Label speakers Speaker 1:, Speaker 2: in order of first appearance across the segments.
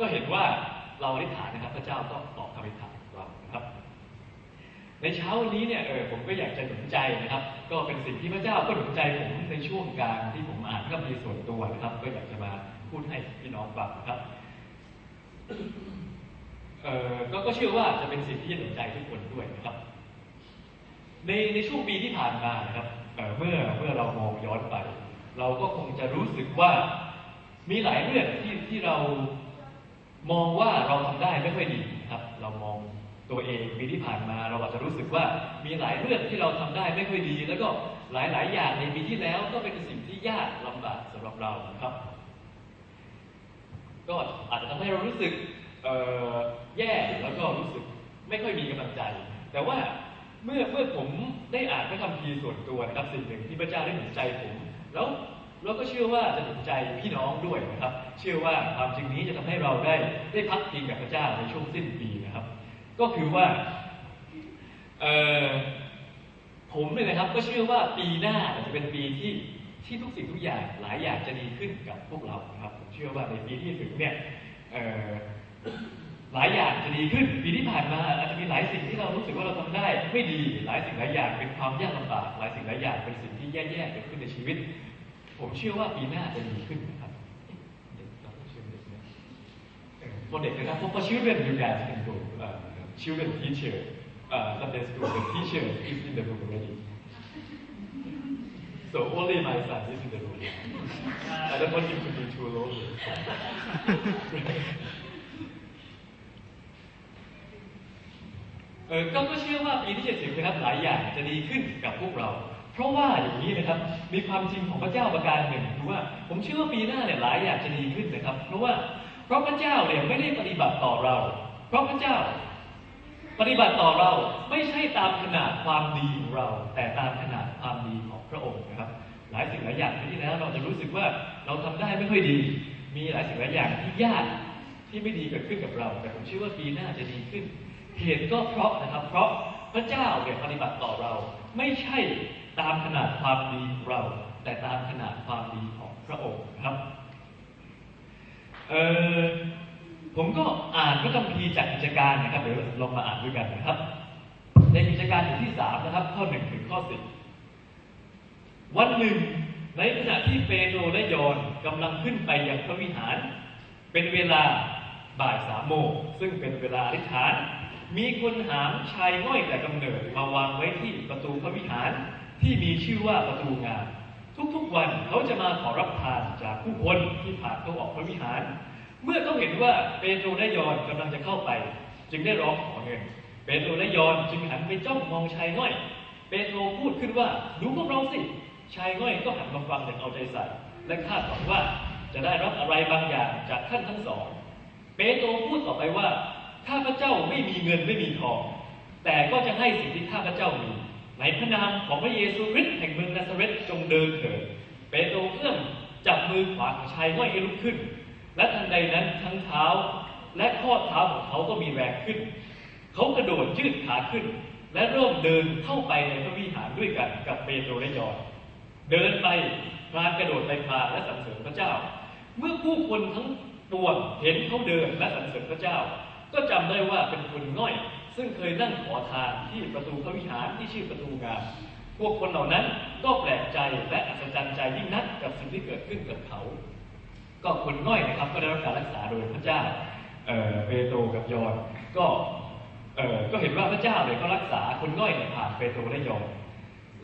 Speaker 1: ก็เห็นว่าเราอธิษฐานนะครับ พระเจ้าก็ตอบคำอธิษฐานของเรานะครับ ในเช้าวันนี้เนี่ยเออผมก็อยากจะหนุนใจนะครับ ก็เป็นสิ่งที่พระเจ้าก็หนุนใจผมในช่วงกลารที่ผมอ่านพระคัมภีร์ส่วนตัวนะครับ ก็อยากจะมาพูดให้พี่น้องฟังนะครับเออก็ก็เชื่อว่าจะเป็นสิ่งที่จะหนุนใจทุกคนด้วยนะครับ ในในช่วงปีที่ผ่านมานะครับเออเมื่อเมื่อเรามองย้อนไป เราก็คงจะรู้สึกว่ามีหลายเรื่องที่ที่เรา มองว่าเราทำได้ไม่ค่อยดีครับ เรามองตัวเองปีที่ผ่านมาเราอาจจะรู้สึกว่ามีหลายเรื่องที่เราทำได้ไม่ค่อยดี แล้วก็หลายหลายอย่างในปีที่แล้วก็เป็นสิ่งที่ยากลำบากสำหรับเรานะครับ ก็อาจจะทำให้เรารู้สึกแย่แล้วก็รู้สึกไม่ค่อยมีกำลังใจ แต่ว่าเมื่อเมื่อผมได้อ่านพระคัมภีร์ส่วนตัวนะครับสิ่งหนึ่งที่พระเจ้าได้หนุนใจผม แล้ว เราก็เชื่อว่าจะหนุนใจพี่น้องด้วยนะครับ เชื่อว่าความจริงนี้จะทำให้เราได้ได้พักพิงกับพระเจ้าในช่วงสิ้นปีนะครับ ก็คือว่าเออผมเนี่ยนะครับก็เชื่อว่าปีหน้าจะเป็นปีที่ที่ทุกสิ่งทุกอย่างหลายอย่างจะดีขึ้นกับพวกเราครับ ผมเชื่อว่าในปีที่ถึงเนี่ยเออหลายอย่างจะดีขึ้นปีที่ผ่านมาอาจจะมีหลายสิ่งที่เรารู้สึกว่าเราทำได้ ไม่ดีหลายสิ่งหลายอย่างเป็นความยากลำบากหลายสิ่งหลายอย่างเป็นสิ่งที่แย่ๆเกิดขึ้นในชีวิต ผมเชื่อว่าปีหน้าจะดีขึ้นนะครับเด็กเราเชื่อเด็กนะพอเด็กนะครับเพราะเชื่อเป็นอยู่การเป็นตัวชื่อเป็นทีเชอร์ Sunday school the teacher is in the room already so only my son is in the room I don't want him to be too lonely เออก็เชื่อว่าปีที่จะถึงนะครับหลายอย่างจะดีขึ้นกับพวกเรา เพราะว่าอย่างนี้นะครับมีความจริงของพระเจ้าประการหนึ่งคือว่า ผมเชื่อว่าปีหน้าเนี่ยหลายอย่างจะดีขึ้นนะครับ เพราะว่าเพราะพระเจ้าเนี่ยไม่ได้ปฏิบัติต่อเรา เพราะพระเจ้า ปฏิบัติต่อเราไม่ใช่ตามขนาดความดีของเรา แต่ตามขนาดความดีของพระองค์นะครับ หลายสิ่งหลายอย่างที่แล้วเราจะรู้สึกว่าเราทำได้ไม่ค่อยดี มีหลายสิ่งหลายอย่างที่ยากที่ไม่ดีเกิดขึ้นกับเรา แต่ผมเชื่อว่าปีหน้าจะดีขึ้นเหตุก็เพราะนะครับ เพราะพระเจ้าเนี่ยปฏิบัติต่อเราไม่ใช่ ตามขนาดความดีของเรา แต่ตามขนาดความดีของพระองค์ครับเออผมก็อ่านพระคัมภีร์จากกิจการนะครับเดี๋ยวลองมาอ่านด้วยกันนะครับ ในกิจการบทที่สามนะครับข้อหนึ่งถึงข้อสิบวันหนึ่งในขณะที่เปโตรและยอนกำลังขึ้นไปยังพระวิหาร เป็นเวลาบ่ายสามโมงซึ่งเป็นเวลาอธิษฐาน มีคนหามชายง่อยแต่กำเนิดมาวางไว้ที่ประตูพระวิหาร ที่มีชื่อว่าประตูงามทุกๆวันเขาจะมาขอรับทานจากผู้คนที่ผ่านเข้าออกพระวิหาร เมื่อเขาเห็นว่าเปโตรและยอนกำลังจะเข้าไป จึงได้ร้องขอเงินเปโตรและยอนจึงหันไปจ้องมองชายง่อย เปโตรพูดขึ้นว่าดูพวกเราสิ ชายง่อยก็หันมาฟังอย่างเอาใจใส่และคาดหวังว่าจะได้รับอะไรบางอย่างจากท่านทั้งสอง เปโตรพูดต่อไปว่าข้าพเจ้าไม่มีเงินไม่มีทอง แต่ก็จะให้สิ่งที่ข้าพเจ้ามี ในพระนามของพระเยซูคริสต์แห่งเมืองนาซาเรตจงเดินเถิดเปโตรเอื้อมจับมือขวาของชายง่อยให้ลุกขึ้น และทันใดนั้นทั้งเท้าและข้อเท้าของเขาก็มีแรงขึ้น เขากระโดดยืดขาขึ้น และเริ่มเดินเข้าไปในพระวิหารด้วยกันกับเปโตรและยอนเดินไปพลานกระโดดไปพาและสรรเสริญพระเจ้า เมื่อผู้คนทั้งปวงเห็นเขาเดินและสรรเสริญพระเจ้า ก็จำได้ว่าเป็นคนง่อย ซึ่งเคยนั่งขอทานที่ประตูพระวิหารที่ชื่อประตูงามพวกคนเหล่านั้นก็แปลกใจและอัศจรรย์ใจยิ่งนักกับสิ่งที่เกิดขึ้นกับเขา ก็คนง่อยนะครับก็ได้รับการรักษาโดยพระเจ้าเอ่อเปโตรกับยอนก็เอ่อก็เห็นว่าพระเจ้าเนี่ยก็รักษาคนง่อยเนี่ยผ่านเปโตรและยอน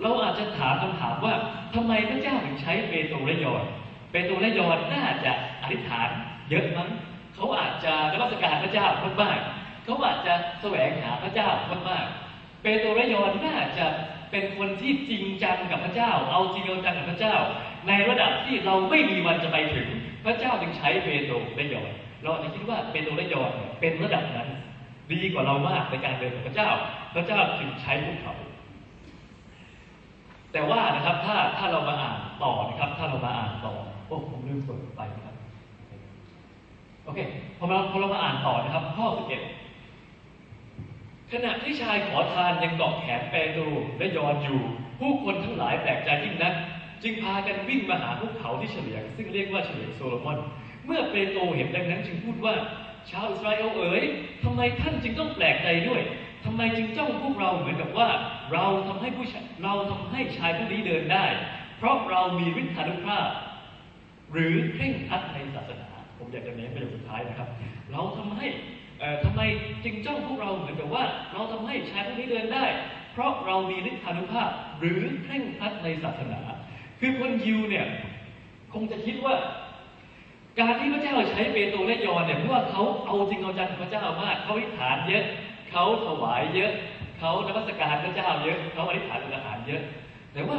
Speaker 1: เราอาจจะถามคำถามว่าทำไมพระเจ้าถึงใช้เปโตรและยอนเปโตรและยอนน่าจะอธิษฐานเยอะมั้งเขาอาจจะนมัสการพระเจ้ามากๆ เขาอาจจะแสวงหาพระเจ้ามากๆเปโตระยอนน่าจะเป็นคนที่จริงจังกับพระเจ้า เอาจริงเอาจังกับพระเจ้า ในระดับที่เราไม่มีวันจะไปถึง พระเจ้าจึงใช้เปโตรและยอนเราอาจจะคิดว่าเปโตรและยอนเป็นระดับนั้น ดีกว่าเรามากในการเดินกับพระเจ้า พระเจ้าจึงใช้พวกเขาแต่ว่านะครับถ้าถ้าเรามาอ่านต่อนะครับ ถ้าเรามาอ่านต่อโอ้ผมลืมเปิดไปนะครับโอเคพอเราพอเรามาอ่านต่อนะครับข้อ11 ขณะที่ชายขอทานยังเกาะแขนเปโตรและยอนอยู่ ผู้คนทั้งหลายแปลกใจยิ่งนัก จึงพากันวิ่งมาหาภูเขาที่เฉลียง ซึ่งเรียกว่าเฉลียงโซโลมอน เมื่อเปโตรเห็นดังนั้นจึงพูดว่า ชาวอิสราเอลเอ๋ยทำไมท่านจึงต้องแปลกใจด้วยทำไมจึงจ้องพวกเราเหมือนกับว่า เราทำให้ผู้เราทำให้ชายผู้นี้เดินได้ เพราะเรามีฤทธานุภาพ หรือเคร่งครัดในศาสนา ผมอยากจะเน้นประโยคสุดท้ายนะครับ เราทำให้ ทำไมจึงจ้องพวกเราเหมือนกับว่า เราทำให้ชายผู้นี้เดินได้ เพราะเรามีฤทธานุภาพหรือเคร่งครัดในศาสนา คือคนยิวเนี่ยคงจะคิดว่า การที่พระเจ้าใช้เปโตรและยอนเนี่ยเพราะว่าเขาเอาจริงเอาจังกับพระเจ้ามากเขาอธิษฐานเยอะเขาถวายเยอะเขานมัสการพระเจ้าเยอะเขาอธิษฐานอาหารเยอะ แต่ว่า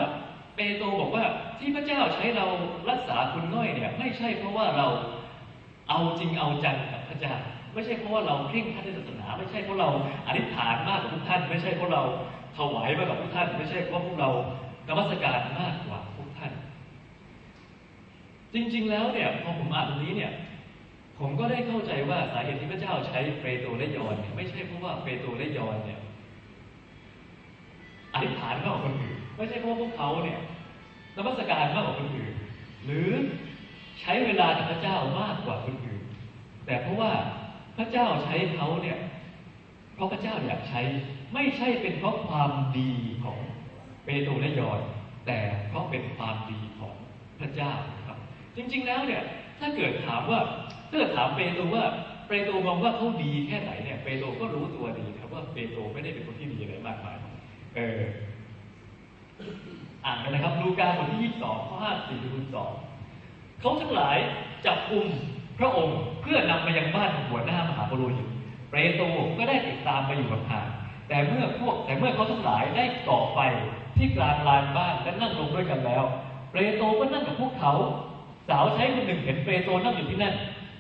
Speaker 1: เปโตรบอกว่าที่พระเจ้าใช้เรารักษาคุณง่อยเนี่ยไม่ใช่เพราะว่าเราเอาจริงเอาจังกับพระเจ้า ไม่ใช่เพราะว่าเราเคร่งครัดในศาสนา ไม่ใช่เพราะเราอธิษฐานมากกว่าทุกท่าน ไม่ใช่เพราะเราถวายมากกว่าทุกท่าน ไม่ใช่เพราะพวกเรานมัสการมากกว่าทุกท่าน จริง ๆ แล้วเนี่ยพอผมอ่านตรงนี้เนี่ยผมก็ได้เข้าใจว่าสาเหตุที่พระเจ้าใช้เปโตรและยอนเนี่ยไม่ใช่เพราะว่าเปโตรและยอนเนี่ยอธิษฐานมากกว่าคนอื่นไม่ใช่เพราะพวกเขาเนี่ยนมัสการมากกว่าคนอื่นหรือใช้เวลากับพระเจ้ามากกว่าคนอื่นแต่เพราะว่า พระเจ้าใช้เขาเนี่ย เพราะพระเจ้าอยากใช้ ไม่ใช่เป็นเพราะความดีของเปโตรและยอนแต่เพราะเป็นความดีของพระเจ้านะครับ จริง ๆ แล้วเนี่ย ถ้าเกิดถามว่าถ้าเกิดถามเปโตรว่าเปโตรมองว่าเขาดีแค่ไหนเนี่ยเปโตรก็รู้ตัวดีนะครับว่าเปโตรไม่ได้เป็นคนที่ดีอะไรมากมายเอออ่านกันนะครับ ลูกาบทที่ 22 ข้อ54ถึง2เขาทั้งหลายจับกลุ่ม พระองค์เพื่อนำมายังบ้านของหัวหน้ามหาปุโรหิตเปโตรก็ได้ติดตามไปอยู่ห่างแต่เมื่อพวกแต่เมื่อเขาทั้งหลายได้ก่อไฟที่กลางลานบ้านและนั่งลงด้วยกันแล้ว เปโตรก็นั่งกับพวกเขา สาวใช้คนหนึ่งเห็นเปโตรนั่งอยู่ที่นั่น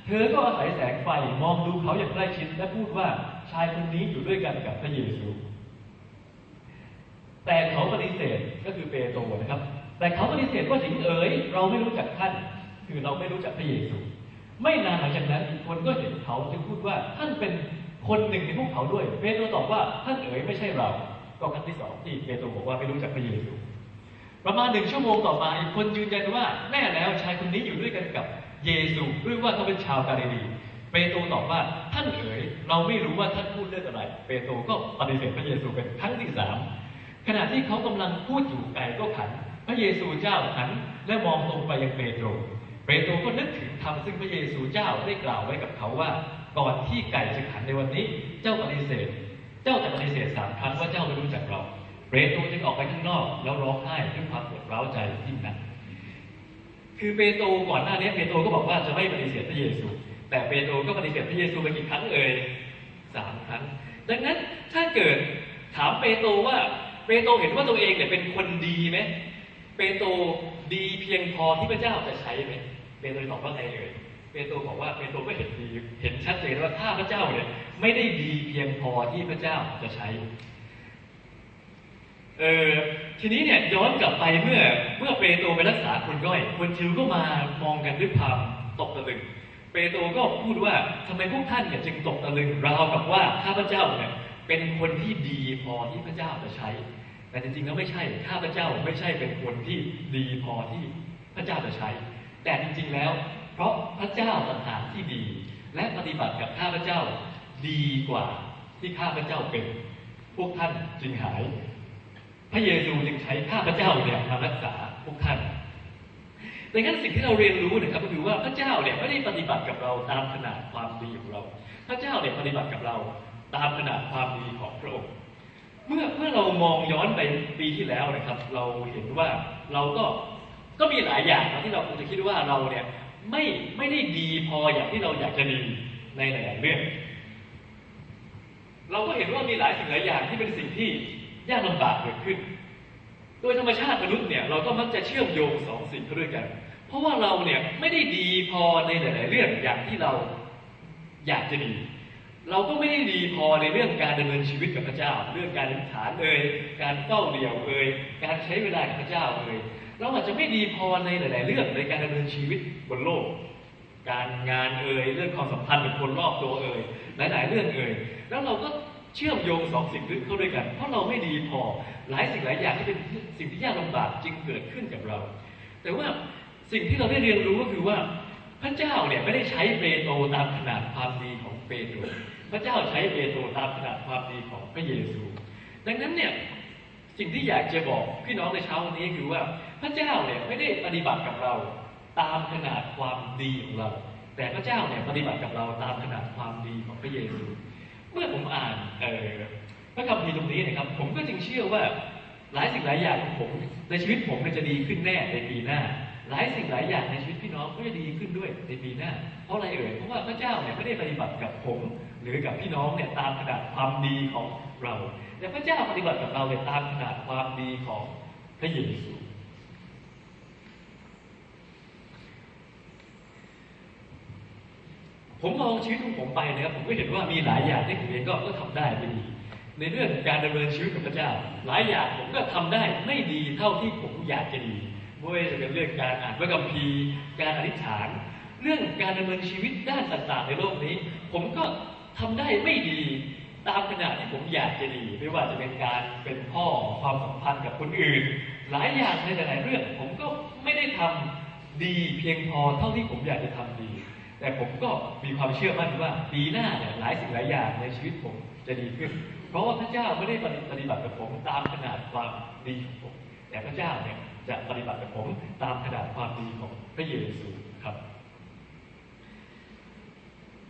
Speaker 1: เธอก็อาศัยแสงไฟมองดูเขาอย่างใกล้ชิดและพูดว่าชายคนนี้อยู่ด้วยกันกับพระเยซูแต่เขาปฏิเสธก็คือเปโตรนะครับ แต่เขาปฏิเสธว่าหญิงเอ๋ยเราไม่รู้จักท่าน คือเราไม่รู้จักพระเยซู ไม่นานหลังจากนั้นอีกคนก็เห็นเขาจึงพูดว่าท่านเป็นคนหนึ่งในพวกเขาด้วย เปโตรตอบว่าท่านเอ๋ยไม่ใช่เรา ก็ครั้งที่สองที่เปโตรบอกว่าไม่รู้จักพระเยซูประมาณหนึ่งชั่วโมงต่อมาอีกคนยืนยันว่าแน่แล้วชายคนนี้อยู่ด้วยกันกับเยซูหรือว่าเขาเป็นชาวกาลิลีเปโตรตอบว่าท่านเอ๋ยเราไม่รู้ว่าท่านพูดเรื่องอะไร เปโตรก็ปฏิเสธพระเยซูเป็นครั้งที่สามขณะที่เขากำลังพูดอยู่ไก่ก็ขัน พระเยซูเจ้าหันและมองตรงไปยังเปโตร โตรก็นึกถึงคำซึ่งพระเยซูเจ้าได้กล่าวไว้กับเขาว่า ก่อนที่ไก่จะขันในวันนี้ เจ้าปฏิเสธ เจ้าจะปฏิเสธสามครั้งว่าเจ้าไม่รู้จักเราเปโตรจึงออกไปข้างนอกแล้วร้องไห้ด้วยความปวดร้าวใจยิ่งนักคือเปโตรก่อนหน้านี้เปโตรก็บอกว่าจะไม่ปฏิเสธพระเยซู แต่เปโตรก็ปฏิเสธพระเยซูไปกี่ครั้งเอ่ยสามครั้ง ดังนั้นถ้าเกิดถามเปโตรว่าเปโตรเห็นว่าตัวเองเนี่ยเป็นคนดีไหมเปโตรดีเพียงพอที่พระเจ้าจะใช้ไหม เปโตรตอบว่าไงเอ่ยเปโตรบอกว่าเปโตรก็เห็นดีเห็นชัดเจนว่าถ้าพระเจ้าเนี่ยไม่ได้ดีเพียงพอที่พระเจ้าจะใช้เออทีนี้เนี่ยย้อนกลับไปเมื่อเมื่อเปโตรไปรักษาคนง่อย คนจิวก็มามองกันด้วยความตกตะลึง เปโตรก็พูดว่าทำไมพวกท่านเนี่ยจึงตกตะลึงราวกับว่าข้าพเจ้าเนี่ยเป็นคนที่ดีพอที่พระเจ้าจะใช้ แต่จริงๆแล้วไม่ใช่ข้าพเจ้าไม่ใช่เป็นคนที่ดีพอที่พระเจ้าจะใช้ แต่จริงๆแล้ว เพราะพระเจ้าต่างหากที่ดี และปฏิบัติกับข้าพระเจ้าดีกว่าที่ข้าพระเจ้าเป็น พวกท่านจึงหาย พระเยซูจึงใช้ข้าพระเจ้าเนี่ยมารักษาพวกท่านดังนั้นสิ่งที่เราเรียนรู้นะครับก็คือว่าพระเจ้าเนี่ยไม่ได้ปฏิบัติกับเราตามขนาดความดีของเรา พระเจ้าเนี่ยปฏิบัติกับเราตามขนาดความดีของพระองค์ เมื่อเมื่อเรามองย้อนไปปีที่แล้วนะครับ เราเห็นว่าเราก็ ก็มีหลายอย่างนะที่เราคงจะคิดว่าเราเนี่ยไม่ไม่ได้ดีพออย่างที่เราอยากจะดีในหลายๆเรื่อง เราก็เห็นว่ามีหลายสิ่งหลายอย่างที่เป็นสิ่งที่ยากลำบากเกิดขึ้น โดยธรรมชาติมนุษย์เนี่ยเราก็มักจะเชื่อมโยงสองสิ่งเข้าด้วยกัน เพราะว่าเราเนี่ยไม่ได้ดีพอในหลาย ๆ เรื่องอย่างที่เราอยากจะดี เราก็ไม่ได้ดีพอในเรื่องการดำเนินชีวิตกับพระเจ้า เรื่องการอธิษฐานเอ่ยการเฝ้าเดี่ยวเอ่ยการใช้เวลากับพระเจ้าเอ่ย เราอาจจะไม่ดีพอในหลาย ๆ เรื่องในการดำเนินชีวิตบนโลก การงานเอ่ยเรื่องความสัมพันธ์กับคนรอบตัวเอ่ยหลาย ๆ เรื่องเอ่ยแล้วเราก็เชื่อมโยงสองสิ่งนี้เข้าด้วยกัน เพราะเราไม่ดีพอหลายสิ่งหลายอย่างที่เป็นสิ่งที่ยากลำบากจึงเกิดขึ้นกับเรา แต่ว่าสิ่งที่เราได้เรียนรู้ก็คือว่า พระเจ้าเนี่ยไม่ได้ใช้เปโตรตามขนาดความดีของเปโตรพระเจ้าใช้เปโตรตามขนาดความดีของพระเยซู ดังนั้นเนี่ย สิ่งที่อยากจะบอกพี่น้องในเช้าวันนี้คือว่า พระเจ้าเนี่ยไม่ได้ปฏิบัติกับเรา ตามขนาดความดีของเรา แต่พระเจ้าเนี่ยปฏิบัติกับเราตามขนาดความดีของพระเยซู เมื่อผมอ่านพระคัมภีร์ตรงนี้นะครับ ผมก็จึงเชื่อว่าหลายสิ่งหลายอย่างของผม ในชีวิตผมเนี่ยจะดีขึ้นแน่ในปีหน้า หลายสิ่งหลายอย่างในชีวิตพี่น้องก็จะดีขึ้นด้วยในปีหน้า เพราะอะไรเอ่ยเพราะว่าพระเจ้าเนี่ยไม่ได้ปฏิบัติกับผม หรือกับพี่น้องเนี่ยตามขนาดความดีของเราแต่พระเจ้าปฏิบัติกับเราเนี่ยตามขนาดความดีของพระเยซูผมมองชีวิตของผมไปนะครับผมก็เห็นว่ามีหลายอย่างที่ผมเองก็ก็ทำได้ไม่ดีในเรื่องการดำเนินชีวิตกับพระเจ้า หลายอย่างผมก็ทำได้ไม่ดีเท่าที่ผมอยากจะดีไม่ว่าจะเป็นเรื่องการอ่านพระคัมภีร์การอธิษฐาน เรื่องการดำเนินชีวิตด้านต่างๆในโลกนี้ ผมก็ ทำได้ไม่ดี ตามขนาดที่ผมอยากจะดี ไม่ว่าจะเป็นการเป็นพ่อความสัมพันธ์กับคนอื่น หลายอย่างในหลายๆเรื่อง ผมก็ไม่ได้ทำดีเพียงพอเท่าที่ผมอยากจะทำดี แต่ผมก็มีความเชื่อมั่นว่าปีหน้าเนี่ยหลายสิ่งหลายอย่างในชีวิตผมจะดีขึ้น เพราะว่าพระเจ้าไม่ได้ปฏิบัติกับผมตามขนาดความดีของผม แต่พระเจ้าเนี่ยจะปฏิบัติกับผมตามขนาดความดีของพระเยซูครับ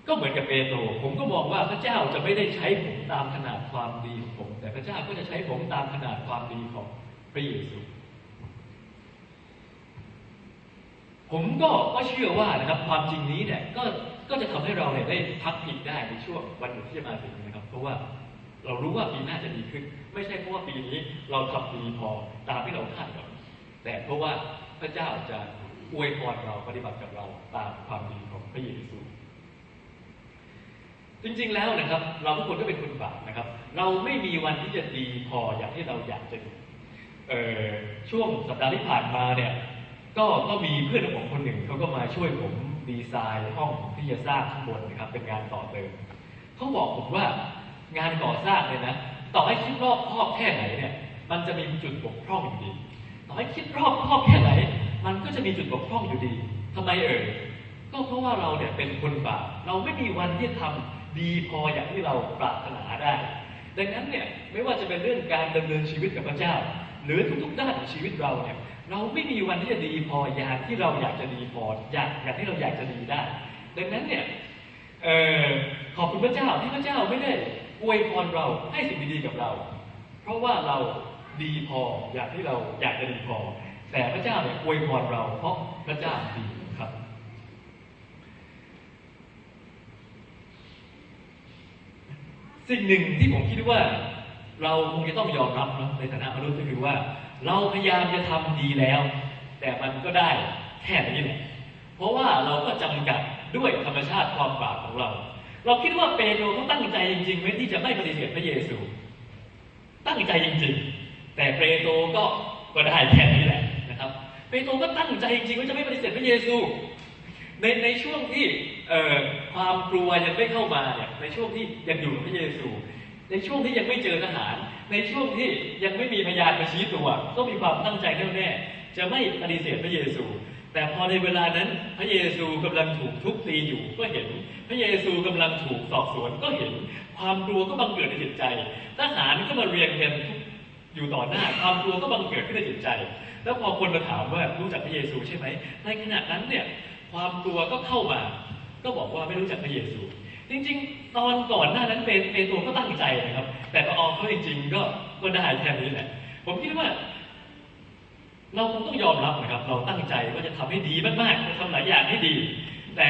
Speaker 1: ก็เหมือนกับเปโตรผมก็มองว่าพระเจ้าจะไม่ได้ใช้ผมตามขนาดความดีของผม แต่พระเจ้าก็จะใช้ผมตามขนาดความดีของพระเยซูผมก็ก็เชื่อว่านะครับความจริงนี้เนี่ยก็ก็จะทำให้เราเนี่ยได้พักผิดได้ในช่วงวันหยุดที่จะมาถึงนะครับ เพราะว่าเรารู้ว่าปีหน้าจะดีขึ้น ไม่ใช่เพราะว่าปีนี้เราทำดีพอตามที่เราคาดหวังแต่เพราะว่าพระเจ้าจะอวยพรเราปฏิบัติกับเราตามความดีของพระเยซู จริงๆแล้วนะครับ เราทุกคนก็เป็นคนบาปนะครับ เราไม่มีวันที่จะดีพออย่างที่เราอยากจะดีช่วงสัปดาห์ที่ผ่านมาเนี่ย ก็ก็มีเพื่อนของผมคนหนึ่งเขาก็มาช่วยผมดีไซน์ห้องที่จะสร้างข้างบนนะครับ เป็นงานต่อเติมเขาบอกผมว่างานก่อสร้างเนี่ยนะต่อให้คิดรอบครอบแค่ไหนเนี่ย มันจะมีจุดบกพร่องอยู่ดี ต่อให้คิดรอบครอบแค่ไหน มันก็จะมีจุดบกพร่องอยู่ดีทำไมเอ่ยก็เพราะว่าเราเนี่ยเป็นคนบาปเราไม่มีวันที่ทำ ดีพออย่างที่เราปรารถนาได้ ดังนั้นเนี่ยไม่ว่าจะเป็นเรื่องการดำเนินชีวิตกับพระเจ้า หรือทุกๆด้านของชีวิตเราเนี่ยเราไม่มีวันที่จะดีพออย่างที่เราอยากจะดีพออย่างอย่างที่เราอยากจะดีได้ ดังนั้นเนี่ยเออขอบคุณพระเจ้าที่พระเจ้าไม่ได้อวยพรเราให้สิ่งดีๆกับเรา เพราะว่าเราดีพออย่างที่เราอยากจะดีพอ แต่พระเจ้าเนี่ยอวยพรเราเพราะพระเจ้าดีครับ สิ่งหนึ่งที่ผมคิดว่า เราคงจะต้องยอมรับนะในฐานะมนุษย์ก็คือว่า เราพยายามจะทำดีแล้ว แต่มันก็ได้แค่นี้แหละเพราะว่าเราก็จำกัดด้วยธรรมชาติความบาปของเรา เราคิดว่าเปโตรเขาตั้งใจจริงๆไหมที่จะไม่ปฏิเสธพระเยซู ตั้งใจจริงๆ แต่เปโตรก็ก็ได้แค่นี้แหละนะครับ เปโตรก็ตั้งใจจริงๆว่าจะไม่ปฏิเสธพระเยซู ในในช่วงที่ความกลัวยังไม่เข้ามาเนี่ยในช่วงที่ยังอยู่กับพระเยซู ในช่วงที่ยังไม่เจอทหาร ในช่วงที่ยังไม่มีพยานมาชี้ตัว ก็มีความตั้งใจแน่วแน่จะไม่ปฏิเสธพระเยซู แต่พอในเวลานั้นพระเยซูกำลังถูกทุบตีอยู่ก็เห็น พระเยซูกำลังถูกสอบสวนก็เห็น ความกลัวก็บังเกิดในจิตใจ ทหารก็มาเรียงกันทุกอยู่ต่อหน้าความกลัวก็บังเกิดขึ้นในจิตใจ แล้วพอคนมาถามว่ารู้จักพระเยซูใช่ไหมในขณะนั้นเนี่ย ความกลัวก็เข้ามา ก็บอกว่าไม่รู้จักพระเยซู จริง ๆ ตอนก่อนหน้านั้นเปเปโตรก็ตั้งใจนะครับ แต่พอออกเขาจริงๆก็ก็ได้แค่นี้แหละ ผมคิดว่า เราคงต้องยอมรับนะครับ เราตั้งใจว่าจะทำให้ดีมากๆจะทำหลายอย่างให้ดี แต่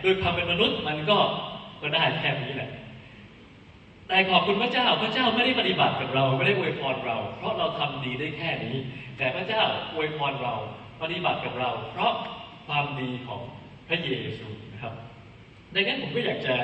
Speaker 1: โดยความเป็นมนุษย์มันก็ก็ได้แค่นี้แหละแต่ขอบคุณพระเจ้า พระเจ้าไม่ได้ปฏิบัติกับเรา ไม่ได้อวยพรเรา เพราะเราทำดีได้แค่นี้ แต่พระเจ้าอวยพรเรา ปฏิบัติกับเรา เพราะ ความดีของพระเยซูนะครับดังนั้นผมก็อยากจะ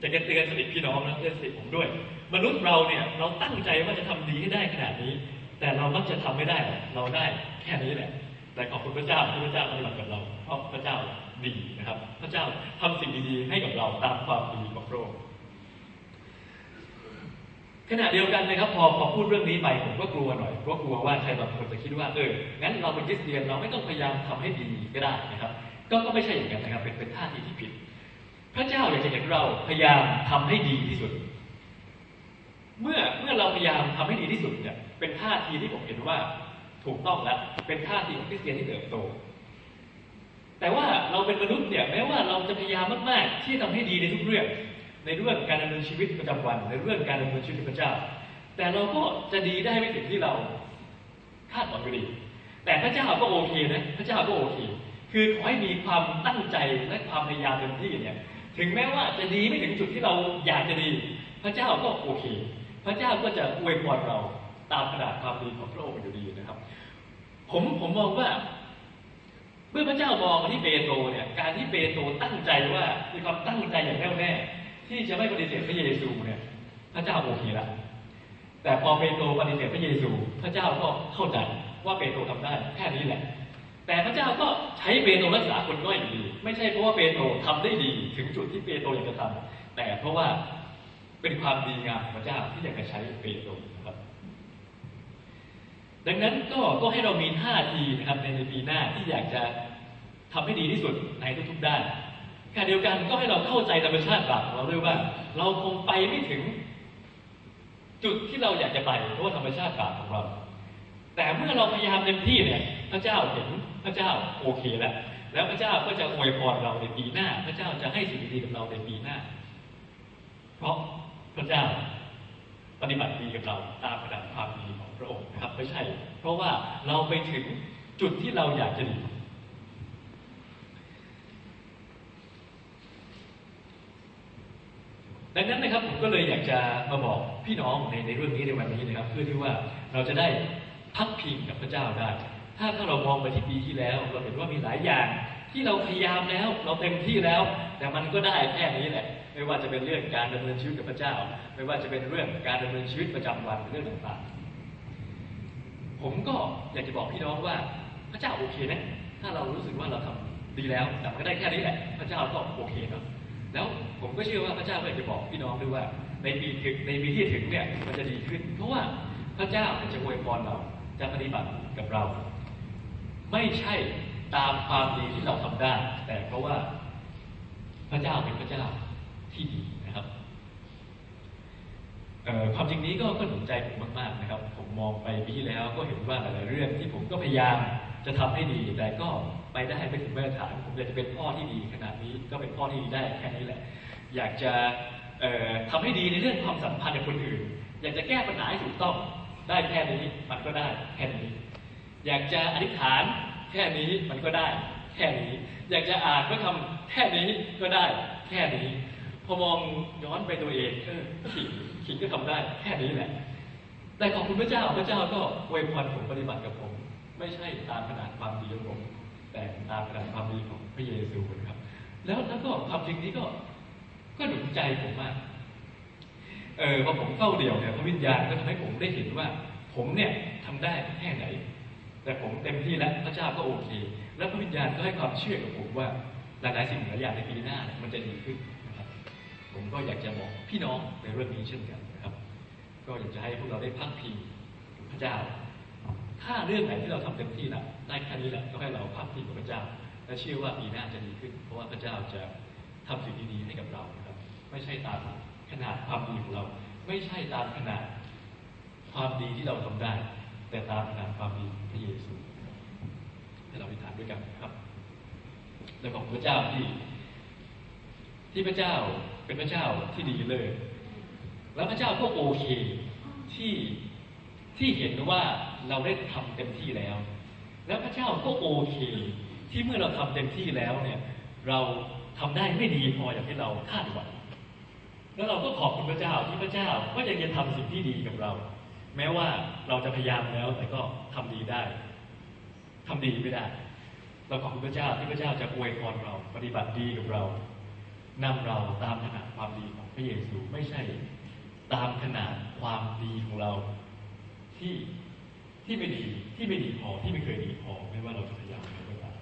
Speaker 1: จะเตือนสติพี่น้องนะเตือนสติผมด้วย มนุษย์เราเนี่ยเราตั้งใจว่าจะทำดีให้ได้ขนาดนี้ แต่เรามักจะทำไม่ได้ เราได้แค่นี้แหละ แต่ขอบคุณพระเจ้าที่พระเจ้าปฏิบัติกับเราเพราะพระเจ้าดีนะครับ พระเจ้าทำสิ่งดีๆให้กับเราตามความดีของพระองค์ ขณะเดียวกันนะครับพอพอพูดเรื่องนี้ไปผมก็กลัวหน่อยเพราะกลัวว่าใครบางคนจะคิดว่าเอองั้นเราเป็นคริสเตียนเราไม่ต้องพยายามทำให้ดีก็ได้นะครับ ก็ก็ไม่ใช่อย่างนั้นนะครับ เป็นเป็นท่าทีที่ผิด พระเจ้าอยากจะเห็นเราพยายามทำให้ดีที่สุด เมื่อเมื่อเราพยายามทำให้ดีที่สุดเนี่ยเป็นท่าทีที่ผมเห็นว่าถูกต้องแล้วเป็นท่าทีของคริสเตียนที่เติบโต แต่ว่าเราเป็นมนุษย์เนี่ยแม้ว่าเราจะพยายามมากๆ ที่ทำให้ดีในทุกเรื่อง ในเรื่องการดำเนินชีวิตประจำวัน ในเรื่องการดำเนินชีวิตพระเจ้า แต่เราก็จะดีได้ไม่ถึงที่เราคาดหวังอยู่ดีแต่พระเจ้าก็โอเคนะพระเจ้าก็โอเค คือขอให้มีความตั้งใจและความพยายามเต็มที่เนี่ยถึงแม้ว่าจะดีไม่ถึงจุดที่เราอยากจะดี พระเจ้าก็โอเค พระเจ้าก็จะอวยพรเราตามขนาดความดีของพระองค์อยู่ดีนะครับ ผมผมมองว่าเมื่อพระเจ้ามองที่เปโตรเนี่ยการที่เปโตรตั้งใจว่ามีความตั้งใจอย่างแน่วแน่ ที่จะไม่ปฏิเสธพระเยซูเนี่ยพระเจ้าโอเคแล้วแต่พอเปโตรปฏิเสธพระเยซู พระเจ้าก็เข้าใจว่าเปโตรทำได้แค่นี้แหละ แต่พระเจ้าก็ใช้เปโตรรักษาคนน้อยอยู่ดี ไม่ใช่เพราะว่าเปโตรทำได้ดี ถึงจุดที่เปโตรอยากจะทำแต่เพราะว่าเป็นความดีงามของพระเจ้าที่อยากจะใช้เปโตรนะครับดังนั้นก็ก็ให้เรามีท่าทีนะครับในปีหน้าที่อยากจะทำให้ดีที่สุดในทุกๆด้าน ขณะเดียวกันก็ให้เราเข้าใจธรรมชาติบาปของเราด้วยว่า เราคงไปไม่ถึง จุดที่เราอยากจะไปเพราะว่าธรรมชาติบาปของเรา แต่เมื่อเราพยายามเต็มที่เนี่ย พระเจ้าเห็นพระเจ้าโอเคแล้ว แล้วพระเจ้าก็จะอวยพรเราในปีหน้า พระเจ้าจะให้สิ่งดีๆกับเราในปีหน้า เพราะพระเจ้าปฏิบัติดีกับเราตามระดับความดีของพระองค์นะครับไม่ใช่ เพราะว่าเราไปถึงจุดที่เราอยากจะดี ดังนั้นนะครับผมก็เลยอยากจะมาบอกพี่น้องในในเรื่องนี้ในวันนี้นะครับ เพื่อที่ว่าเราจะได้พักพิงกับพระเจ้าได้ ถ้าถ้าเรามองไปที่ปีที่แล้ว เราเห็นว่ามีหลายอย่างที่เราพยายามแล้ว เราเต็มที่แล้ว แต่มันก็ได้แค่นี้แหละ ไม่ว่าจะเป็นเรื่องการดำเนินชีวิตกับพระเจ้า ไม่ว่าจะเป็นเรื่องการดำเนินชีวิตประจำวันเรื่องต่างๆ ผมก็อยากจะบอกพี่น้องว่าพระเจ้าโอเคนะถ้าเรารู้สึกว่าเราทำดีแล้วแต่มันก็ได้แค่นี้แหละ พระเจ้าก็โอเคเนาะ แล้วผมก็เชื่อว่าพระเจ้าก็จะบอกพี่น้องด้วยว่า ในปีถึงในปีที่ถึงเนี่ยมันจะดีขึ้น เพราะว่าพระเจ้าจะอวยพรเราจะปฏิบัติกับเรา ไม่ใช่ตามความดีที่เราทำได้ แต่เพราะว่าพระเจ้าเป็นพระเจ้าที่ดีนะครับความจริงนี้ก็ก็หนุนใจผมมากๆนะครับ ผมมองไปปีที่แล้วก็เห็นว่าหลายๆเรื่องที่ผมก็พยายาม จะทำให้ดีแต่ก็ไปได้ไม่ถึงมาตรฐานผมอยากจะเป็นพ่อที่ดีขนาดนี้ก็เป็นพ่อที่ดีได้แค่นี้แหละ อยากจะเอ่อทำให้ดีในเรื่องความสัมพันธ์กับคนอื่น อยากจะแก้ปัญหาให้ถูกต้องได้แค่นี้มันก็ได้แค่นี้ อยากจะอธิษฐานแค่นี้มันก็ได้แค่นี้ อยากจะอ่านพระคำแค่นี้ก็ได้แค่นี้ พอมองย้อนไปตัวเองเออขิงขิงก็ทำได้แค่นี้แหละแต่ขอบคุณพระเจ้าพระเจ้าก็อวยพรผมปฏิบัติกับผม ไม่ใช่ตามขนาดความดีของผมแต่ตามขนาดความดีของพระเยซูนะครับ แล้วแล้วก็ความจริงนี้ก็ก็หนุนใจผมมากเออพอผมเข้าเดี่ยวเนี่ยพระวิญญาณก็ทำให้ผมได้เห็นว่า ผมเนี่ยทำได้แค่ไหน แต่ผมเต็มที่แล้วพระเจ้าก็โอเค แล้วพระวิญญาณก็ให้ความเชื่อกับผมว่าหลายๆสิ่งหลายอย่างในปีหน้ามันจะดีขึ้นนะครับ ผมก็อยากจะบอกพี่น้องในเรื่องนี้เช่นกันนะครับ ก็อยากจะให้พวกเราได้พักพิงพระเจ้า ถ้าเรื่องไหนที่เราทำเต็มที่แล้วได้แค่นี้แหละก็ให้เราพักพิงกับพระเจ้า และเชื่อว่าปีหน้าจะดีขึ้น เพราะว่าพระเจ้าจะทำสิ่งดีๆให้กับเรานะครับ ไม่ใช่ตามขนาดความดีของเรา ไม่ใช่ตามขนาดความดีที่เราทำได้ แต่ตามขนาดความดีพระเยซูให้เราไปถามด้วยกันนะครับและของพระเจ้าที่ ที่พระเจ้าเป็นพระเจ้าที่ดีเลย แล้วพระเจ้าก็โอเคที่ที่เห็นว่า เราได้ทำเต็มที่แล้ว แล้วพระเจ้าก็โอเค ที่เมื่อเราทำเต็มที่แล้วเนี่ย เราทำได้ไม่ดีพออย่างที่เราคาดหวังแล้วเราก็ขอบคุณพระเจ้าที่พระเจ้าก็ยังจะทำสิ่งที่ดีกับเรา แม้ว่าเราจะพยายามแล้วแต่ก็ทำดีได้ทำดีไม่ได้ เราขอบคุณพระเจ้าที่พระเจ้าจะอวยพรเรา ปฏิบัติดีกับเรานำเราตามขนาดความดีของพระเยซูไม่ใช่ตามขนาดความดีของเราที่ ที่ไม่ดีที่ไม่ดีพอที่ไม่เคยดีพอไม่ว่าเราจะพยายามอะไรก็ตาม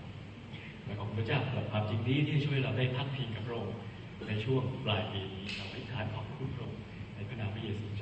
Speaker 1: และขอบพระเจ้าสำหรับความจริงนี้ที่ช่วยเราได้พักพิงกับพระองค์ในช่วงปลายปีนี้เราให้ทานขอบคุณพระองค์ในพระนามพระเยซูเจ้า